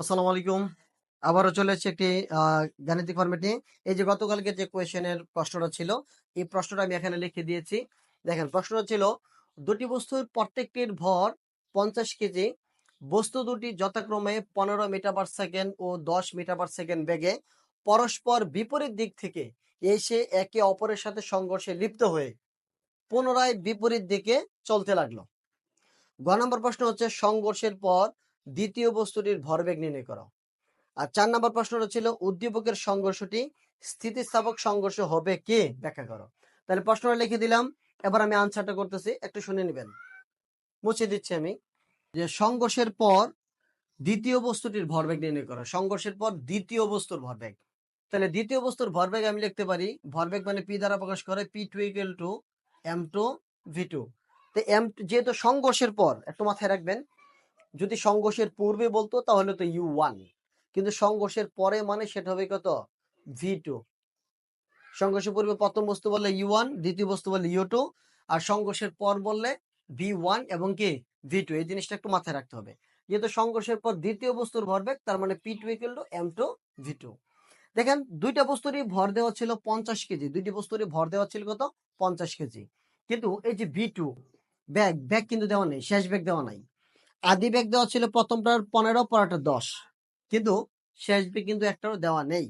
আসসালামু আলাইকুম। আবারও চলে এসেছে একটি গাণিতিক ফরম্যাট নিয়ে। এই যে গতকালকে যে কোয়েশনের প্রশ্নটা ছিল, এই প্রশ্নটা আমি এখানে লিখে দিয়েছি। দেখেন, প্রশ্নটা ছিল, দুটি বস্তুর প্রত্যেকটির ভর পঞ্চাশ কেজি, বস্তু দুটি যথাক্রমে পনেরো মিটার পার সেকেন্ড ও দশ মিটার পার সেকেন্ড বেগে, পরস্পর বিপরীত দিক থেকে এসে একে অপরের সাথে সংঘর্ষে লিপ্ত হয়ে পুনরায় বিপরীত দিকে চলতে লাগল। গ নম্বর প্রশ্ন হচ্ছে, সংঘর্ষের পর দ্বিতীয় বস্তুটির ভরবেগ নির্ণয় করো। আর চার নম্বর প্রশ্নটা ছিল, উদ্দীপকের সংঘর্ষটি স্থিতিস্থাপক সংঘর্ষ হবে কি? ব্যাখ্যা করো। তাহলে প্রশ্নটা লিখে দিলাম, এবার আমি আনসারটা করতেছি, একটু শুনে নেবেন। মুছে দিচ্ছি আমি। যে সংঘর্ষের পর দ্বিতীয় বস্তুটির ভরবেগ নির্ণয় করো। সংঘর্ষের পর দ্বিতীয় বস্তুর ভরবেগ। তাহলে দ্বিতীয় বস্তুর ভরবেগ আমি লিখতে পারি, ভরবেগ মানে পি দ্বারা প্রকাশ করে P two equal to M two V two তো এম যেহেতু সংঘর্ষের পর, একটু মাথায় রাখবেন যদি সংঘর্ষের পূর্বে বলতো, তাহলে তো ইউ ওয়ান কিন্তু সংঘর্ষের পরে মানে সেটা হবে কত? ভি টু সংঘর্ষের পূর্বে প্রথম বস্তু বললে ইউ ওয়ান দ্বিতীয় বস্তু বললে ইউ টু আর সংঘর্ষের পর বললে ভি ওয়ান এবং কি? ভি টু এই জিনিসটা একটু মাথায় রাখতে হবে। যেহেতু সংঘর্ষের পর দ্বিতীয় বস্তুর ভরবেগ তার মানে P two equal to M two V two দেখেন, দুইটা বস্তুরই ভর দেওয়া ছিল পঞ্চাশ কেজি। দুইটি বস্তুরই ভর দেওয়া ছিল কত? পঞ্চাশ কেজি। কিন্তু এই যে ভি টু ব্যাগ ব্যাগ কিন্তু দেওয়া নেই, শেষ ব্যাগ দেওয়া নাই। আদি বেগ দেওয়া ছিল প্রথমটার পনেরো, পরেরটা দশ। কিন্তু শেষ ব্যাগ কিন্তু একটাও দেওয়া নেই।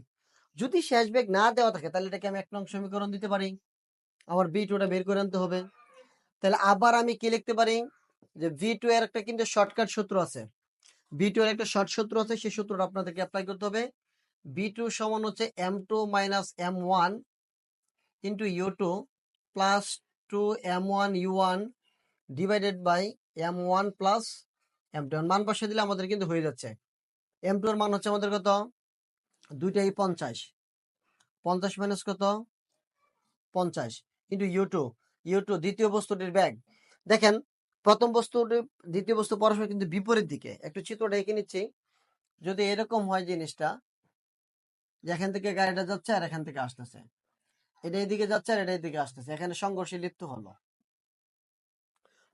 যদি শেষ ব্যাগ না দেওয়া থাকে, তাহলে এটাকে আমি এক নং সমীকরণ দিতে পারি। আমার বি টুটা বের করে আনতে হবে। তাহলে আবার আমি কি লিখতে পারি? যে ভি টু এর একটা কিন্তু শর্টকাট সূত্র আছে। বি টু এর একটা শর্ট সূত্র আছে, সেই সূত্রটা আপনাদেরকে অ্যাপ্লাই করতে হবে। বি টু সমান হচ্ছে M two minus M one into U two plus two M one U one divided by M one plus M মান পাশে দিলে আমাদের কিন্তু হয়ে যাচ্ছে। এম এর মান হচ্ছে আমাদের কত? দুইটাই পঞ্চাশ। পঞ্চাশ মাইনাস কত? পঞ্চাশ কিন্তু ইউ টু ইউ টু দ্বিতীয় বস্তুটির ব্যাগ। দেখেন, প্রথম বস্তুটি দ্বিতীয় বস্তু পরস্পর কিন্তু বিপরীত দিকে। একটু চিত্রটা এঁকে নিচ্ছি। যদি এরকম হয় জিনিসটা, যে এখান থেকে গাড়িটা যাচ্ছে আর এখান থেকে আসতেছে। এটা এদিকে যাচ্ছে আর এটা এদিকে আসতেছে। এখানে সংঘর্ষে লিপ্ত হলো।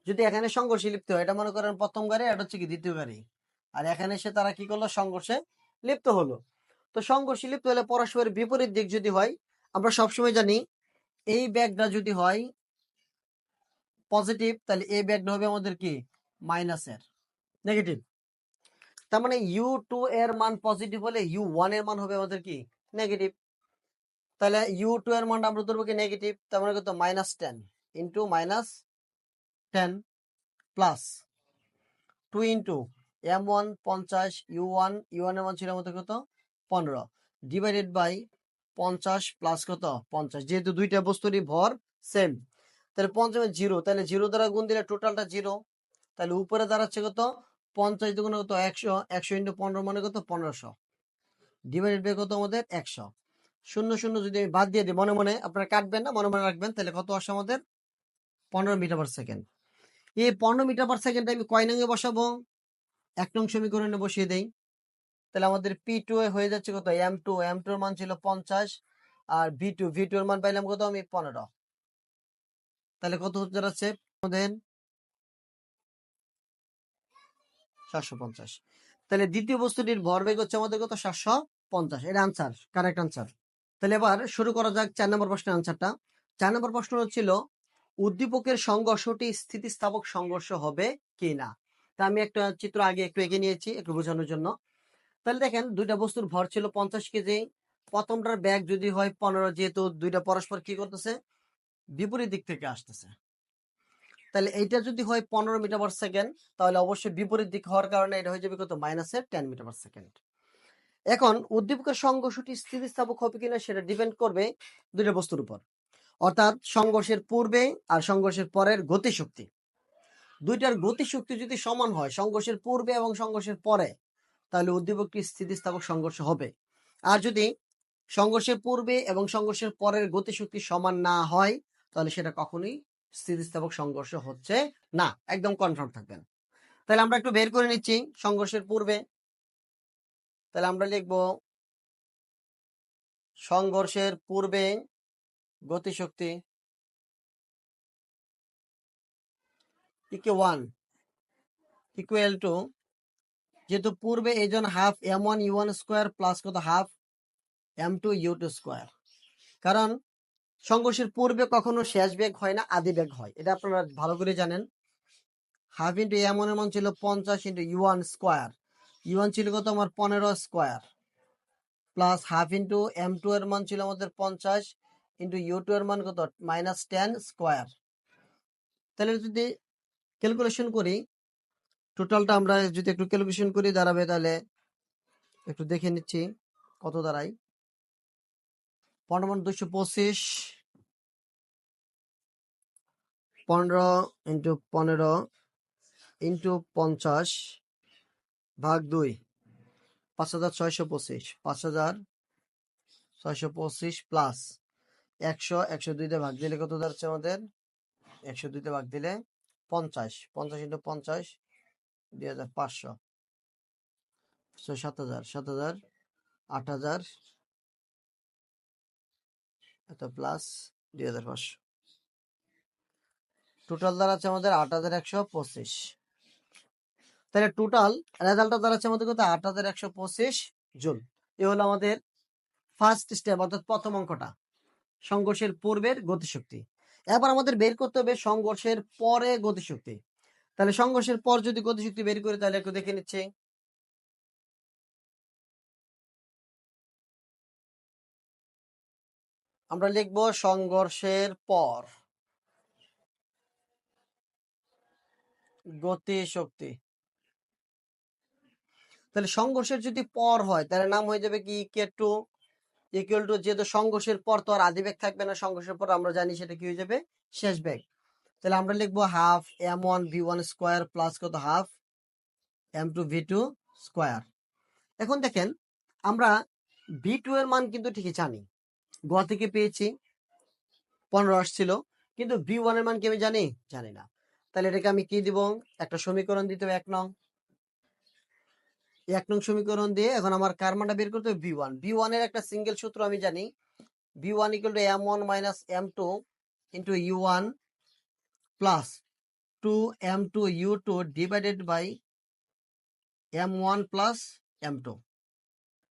যদি এখানে সংঘর্ষে লিপ্ত হয়, এটা মনে করেন প্রথম গাড়ি, এটা হচ্ছে কি দ্বিতীয় গাড়ি। আর এখানে এসে তারা কি করল? সংঘর্ষে লিপ্ত হলো। তো সংঘর্ষে লিপ্ত হলে পরস্পরের বিপরীত দিক যদি হয়, আমরা সবসময় জানি এই ব্যাগটা যদি হয় পজিটিভ তাহলে এই ব্যাগটা হবে আমাদের কি? মাইনাসের নেগেটিভ তার মানে ইউ টু এর মান পজিটিভ হলে ইউ ওয়ানের মান হবে আমাদের কি? নেগেটিভ তাহলে ইউ টু এর মান আমরা ধরবো কি নেগেটিভ তার মানে কত? Minus ten into minus ten plus two into M one পঞ্চাশ ইউ ওয়ান ইউ ওয়ানের মান ছিল আমাদের কত? পনেরো। ডিভাইডেড বাই পঞ্চাশ প্লাস কত? পঞ্চাশ। যেহেতু দুইটা বস্তুরই ভর সেম তাহলে পঞ্চমে জিরো তাহলে জিরো দ্বারা গুণ দিলে টোটালটা জিরো তাহলে উপরে দাঁড়াচ্ছে কত? পঞ্চাশ দুগুণে কত? একশো। একশো ইন্টু পনেরো মানে কত? পনেরোশো। ডিভাইডেড বাই কত আমাদের? একশো। শূন্য শূন্য যদি আমি বাদ দিয়ে দিই, মনে মনে আপনারা কাটবেন না? মনে মনে রাখবেন। তাহলে কত আসে আমাদের? পনেরো মিটার পার সেকেন্ড এই পনেরো মিটার পার সেকেন্ড আমি কয় নঙ্গে বসাবো। এক নং সমীকরণে বসিয়ে দেই। তাহলে আমাদের পি টু হয়ে যাচ্ছে কত? এম টু এম টু এর মান ছিল পঞ্চাশ আর ভি টু ভি টু এর মান পাইলাম কত? আমি পনেরো। তাহলে কত হচ্ছে দাঁড়াচ্ছে আমাদের সাতশো পঞ্চাশ। তাহলে দ্বিতীয় বস্তুটির ভরবেগ হচ্ছে আমাদের কত? সাতশো পঞ্চাশ। এটা আনসার কারেক্ট আনসার তাহলে এবার শুরু করা যাক চার নম্বর প্রশ্নের আনসারটা চার নম্বর প্রশ্ন হচ্ছিল উদ্দীপকের সংঘর্ষটি স্থিতিস্থাপক সংঘর্ষ হবে কি না? তা আমি একটা চিত্র আগে একটু এঁকে নিয়েছি একটু বোঝানোর জন্য। তাহলে দেখেন, দুইটা বস্তুর ভর ছিল পঞ্চাশ কেজি। প্রথমটার ব্যাগ যদি হয় পনেরো, যেহেতু দুইটা পরস্পর কি করতেছে? বিপরীত দিক থেকে আসতেছে। তাহলে এইটা যদি হয় পনেরো মিটার পার সেকেন্ড তাহলে অবশ্যই বিপরীত দিক হওয়ার কারণে এটা হয়ে যাবে কত? মাইনাসের টেন মিটার পার সেকেন্ড এখন উদ্দীপকের সংঘর্ষটি স্থিতিস্থাপক হবে কিনা সেটা ডিপেন্ড করবে দুইটা বস্তুর উপর। অর্থাৎ সংঘর্ষের পূর্বে আর সংঘর্ষের পরের গতিশক্তি। দুইটার গতিশক্তি যদি সমান হয়, সংঘর্ষের পূর্বে এবং সংঘর্ষের পরে, তাহলে উদ্দীপকটি স্থিতিস্থাপক সংঘর্ষ হবে। আর যদি সংঘর্ষের পূর্বে এবং সংঘর্ষের পরের গতিশক্তি সমান না হয়, তাহলে সেটা কখনোই স্থিতিস্থাপক সংঘর্ষ হচ্ছে না। একদম কনফার্ম থাকবেন। তাহলে আমরা একটু বের করে নিচ্ছি সংঘর্ষের পূর্বে। তাহলে আমরা লিখব, সংঘর্ষের পূর্বে গতিশক্তি ইকে ওয়ান ইকুয়াল টু যেহেতু পূর্বে এই half M one U one square plus কত half M two U two square কারণ সংঘর্ষের পূর্বে কখনো শেষ বেগ হয় না, আদি বেগ হয়। এটা আপনারা ভালো করে জানেন। হাফ ইন্টু এম ওয়ানের মান ছিল পঞ্চাশ into U one square U one ছিল কত? আমার পনেরো square plus half into M two এর মান ছিল আমাদের পঞ্চাশ। ইন্টু ইউ টু এর মান কত? মাইনাস টেন স্কোয়ার তাহলে যদি ক্যালকুলেশন করি টোটালটা আমরা যদি একটু ক্যালকুলেশন করি, দাঁড়াবে তাহলে একটু দেখে নিচ্ছি কত দাঁড়ায়। পনেরো দুশো পঁচিশ, পনেরো ইন্টু পনেরো ইন্টু পঞ্চাশ ভাগ দুই, পাঁচ হাজার ছয়শো পঁচিশ, পাঁচ হাজার ছয়শো পঁচিশ প্লাস একশো একশো দুইতে ভাগ দিলে কত দাঁড়াচ্ছে আমাদের? একশো দুইতে ভাগ দিলে পঞ্চাশ পঞ্চাশ ইন্টু পঞ্চাশ দুই হাজার পাঁচশো। সাত হাজার সাত হাজার, আট হাজার, এত প্লাস দুই হাজার পাঁচশো। টোটাল দাঁড়াচ্ছে আমাদের আট হাজার একশো পঁচিশ। তাহলে টোটাল রেজাল্টটা দাঁড়াচ্ছে আমাদের কত আট হাজার একশো পঁচিশ জুল এ হলো আমাদের ফার্স্ট স্টেপ অর্থাৎ প্রথম অঙ্কটা। সংঘর্ষের পূর্বের গতিশক্তি। এবার আমাদের বের করতে হবে সংঘর্ষের পরে গতিশক্তি। তাহলে সংঘর্ষের পর যদি গতিশক্তি বের করি, তাহলে একটু দেখে নিচ্ছে। আমরা লিখব সংঘর্ষের পর গতিশক্তি। তাহলে সংঘর্ষের যদি পর হয়, তাহলে নাম হয়ে যাবে কি? কে টু? ইকুয়াল টু যেহেতু সংঘর্ষের পর তো আর আদি বেগ থাকবে না, সংঘর্ষের পর আমরা জানি সেটা কি হয়ে যাবে? শেষ বেগ তাহলে আমরা লিখব half M one V one square plus কত? Half M two V two square এখন দেখেন, আমরা ভি টু এর মান কিন্তু ঠিকই জানি। গ থেকে পেয়েছি, পনেরো আসছিল, কিন্তু ভি ওয়ানের মান কি আমি জানি? জানি না। তাহলে এটাকে আমি কি দিব? একটা সমীকরণ দিতে হবে এক নং। এক নং সমীকরণ দিয়ে এখন আমার কার মানটা বের করতে হবে ভি ওয়ান ভি ওয়ানের একটা সিঙ্গেল সূত্র আমি জানি। V one equal to M one minus M two into U one plus two M two U two divided by M one plus M two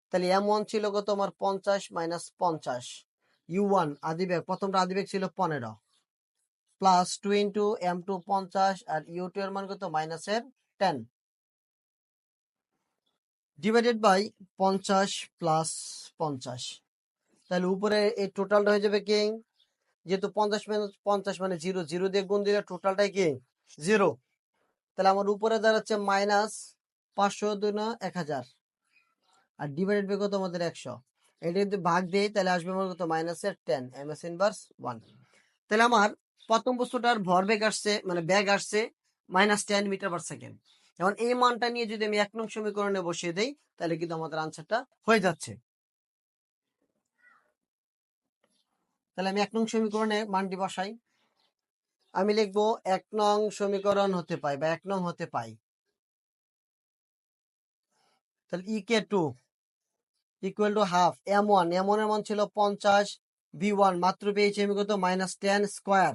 তাহলে এম ওয়ান ছিল কত? আমার পঞ্চাশ মাইনাস পঞ্চাশ। ইউ ওয়ান আদিবেগ, প্রথমটা আদিবেগ ছিল পনেরো। Plus two into M two পঞ্চাশ আর ইউ টু এর মান কত? মাইনাসের টেন ডিভাইডেড বাই পঞ্চাশ প্লাস পঞ্চাশ। তাহলে উপরে এই টোটালটা হয়ে যাবে কি যেহেতু পঞ্চাশ মাইনাস পঞ্চাশ মানে জিরো জিরো দিয়ে গুণ দিলে টোটালটাই কি জিরো তাহলে আমার উপরে দাঁড়াচ্ছে মাইনাস পাঁচশো দুই না এক হাজার। আর ডিভাইডেড বাই কত? আমাদের একশো। এটা যদি ভাগ দিই, তাহলে আসবে আমার কত? মাইনাসের ten M S inverse one তাহলে আমার প্রথম বস্তুটার ভর বেগ আসছে মানে ব্যাগ আসছে minus ten metre per second এখন এই মানটা নিয়ে যদি আমি এক নং সমীকরণে বসিয়ে দেই, তাহলে কিন্তু আমাদের আনসারটা হয়ে যাচ্ছে। তাহলে আমি এক নং সমীকরণে মানটি বসাই। আমি লিখব এক নং সমীকরণ হতে পাই বা এক নং হতে পাই। তাহলে E K two equal to half M one M ওয়ানের মান ছিল পঞ্চাশ ভি ওয়ান মাত্র পেয়েছি আমি কত? Minus ten square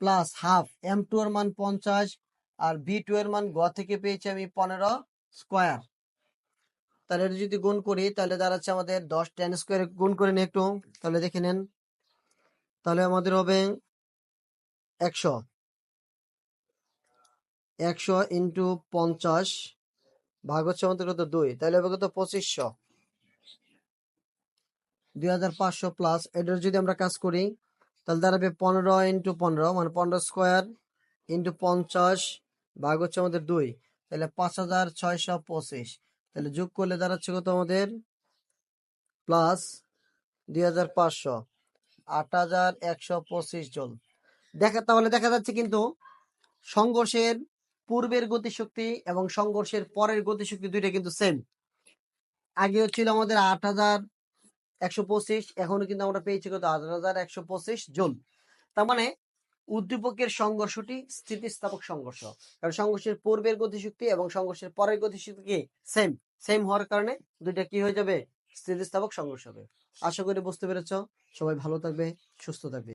plus half M two এর মান পঞ্চাশ আর ভি টু এর মান গ থেকে পেয়েছি আমি পনেরো স্কোয়ার তাহলে এটা যদি গুণ করি, তাহলে দাঁড়াচ্ছে আমাদের দশ টেন স্কোয়ার গুণ করে নিই একটু, তাহলে দেখে নেন। তাহলে আমাদের হবে একশো। একশো ইন্টু পঞ্চাশ ভাগ হচ্ছে আমাদের কত? দুই। তাহলে হবে কত? পঁচিশশো। দুই হাজার পাঁচশো প্লাস এটার যদি আমরা কাজ করি, তাহলে দাঁড়াবে পনেরো ইন্টু পনেরো মানে পনেরো স্কোয়ার ইন্টু পঞ্চাশ ভাগ হচ্ছে আমাদের দুই। তাহলে পাঁচ হাজার ছয়শো পঁচিশ। তাহলে যোগ করলে দাঁড়াচ্ছে কত আমাদের? প্লাস দুই হাজার পাঁচশো। আট হাজার একশো পঁচিশ জন। দেখা তাহলে দেখা যাচ্ছে কিন্তু সংঘর্ষের পূর্বের গতিশক্তি এবং সংঘর্ষের পরের গতিশক্তি দুইটা কিন্তু সেম আগে হচ্ছিল আমাদের আট হাজার একশো পঁচিশ এখনও কিন্তু আমরা পেয়েছি কত? আট হাজার একশো পঁচিশ জন। তার মানে উদ্দীপকের সংঘর্ষটি স্থিতিস্থাপক সংঘর্ষ। কারণ সংঘর্ষের পূর্বের গতিশক্তি এবং সংঘর্ষের পরের গতিশক্তি সেম সেম হওয়ার কারণে দুইটা কি হয়ে যাবে? স্থিতিস্থাপক সংঘর্ষ হবে। আশা করি বুঝতে পেরেছ। সবাই ভালো থাকবে, সুস্থ থাকবে।